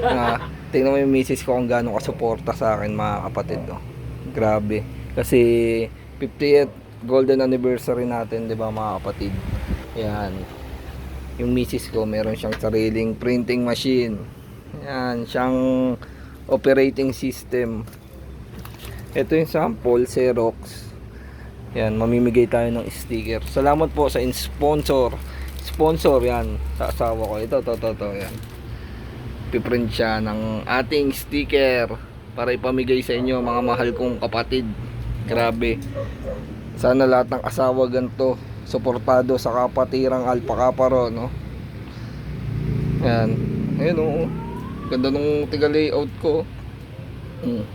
Ah, tingnan mo yung misis ko kung gaano kasuporta sa akin mga kapatid. No? Grabe. Kasi 50th golden anniversary natin, di ba mga kapatid? Yan. Yung misis ko, meron siyang sariling printing machine. Yan, siyang operating system. Ito yung sample, Xerox. Yan, mamimigay tayo ng sticker. Salamat po sa in- sponsor. Sponsor yan sa asawa ko. Ito, to, to, to, yan. Piprint siya ng ating sticker para ipamigay sa inyo mga mahal kong kapatid. Grabe. Sana lahat ng asawa ganito suportado sa kapatirang Alpha Kaparo, no? Yan. Ayun, oo. Ganda nung tiga layout ko. Hmm.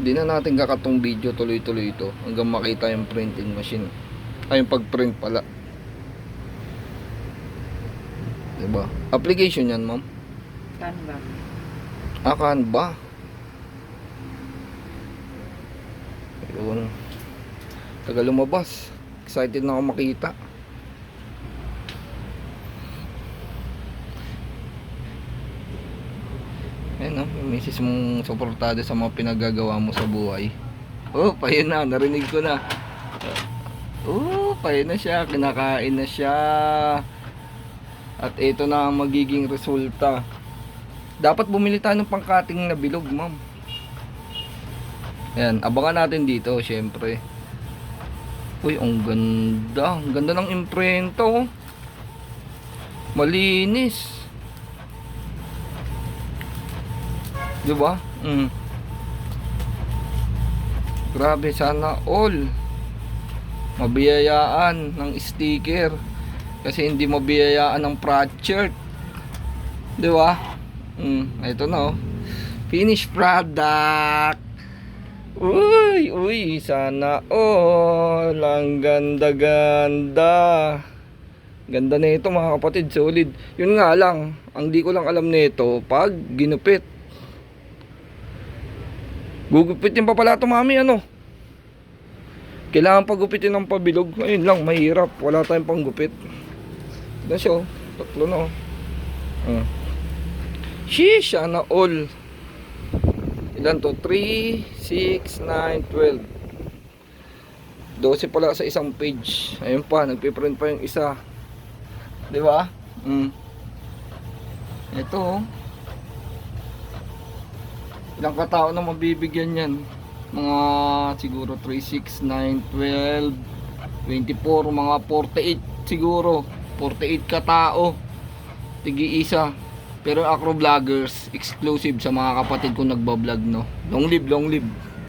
Hindi na natin kakatong video tuloy-tuloy ito hanggang makita yung printing machine. Ay, yung pag-print pala. Diba? Application yan, ma'am. Canva. Akan ba? Ayun. Tagal lumabas. Excited na ako makita. Ayun no, yung misis mong suportado sa mga pinagagawa mo sa buhay. Oh, payon na, narinig ko na. Oh, payon na siya, kinakain na siya. At ito na ang magiging resulta. Dapat bumili tayo ng pangkating na bilog, ma'am. Yan, abangan natin dito, syempre. Uy, ang ganda. Ang ganda ng imprenta, oh. Malinis. Di ba? Mm. Grabe, sana all. Mabiyayaan ng sticker. Kasi hindi mabiyayaan ng project. Di ba? Mm, ito na oh. Finished product. Uy, uy, sana all. Ang ganda-ganda. Ganda na ito mga kapatid, solid. Yun nga lang, ang di ko lang alam nito pag ginupit. Gugupitin pa pala ito mami, ano? Kailangan pagupitin ng pabilog. Ayun lang, mahirap. Wala tayong panggupit. Ito siya, oh. Tatlo na, oh. Hmm. Sheesh, sana all. Ilan to? 3, 6, 9, 12. 12 pala sa isang page. Ayun pa, nagpiprint pa yung isa. Di ba? Mm. Ito, oh. Ilang katao na mabibigyan yan? Mga siguro 3, 6, 9, 12, 24, mga 48 siguro. 48 katao. Tigi isa. Pero Acro Vloggers, exclusive sa mga kapatid ko nagbablog, no? Long live, long live.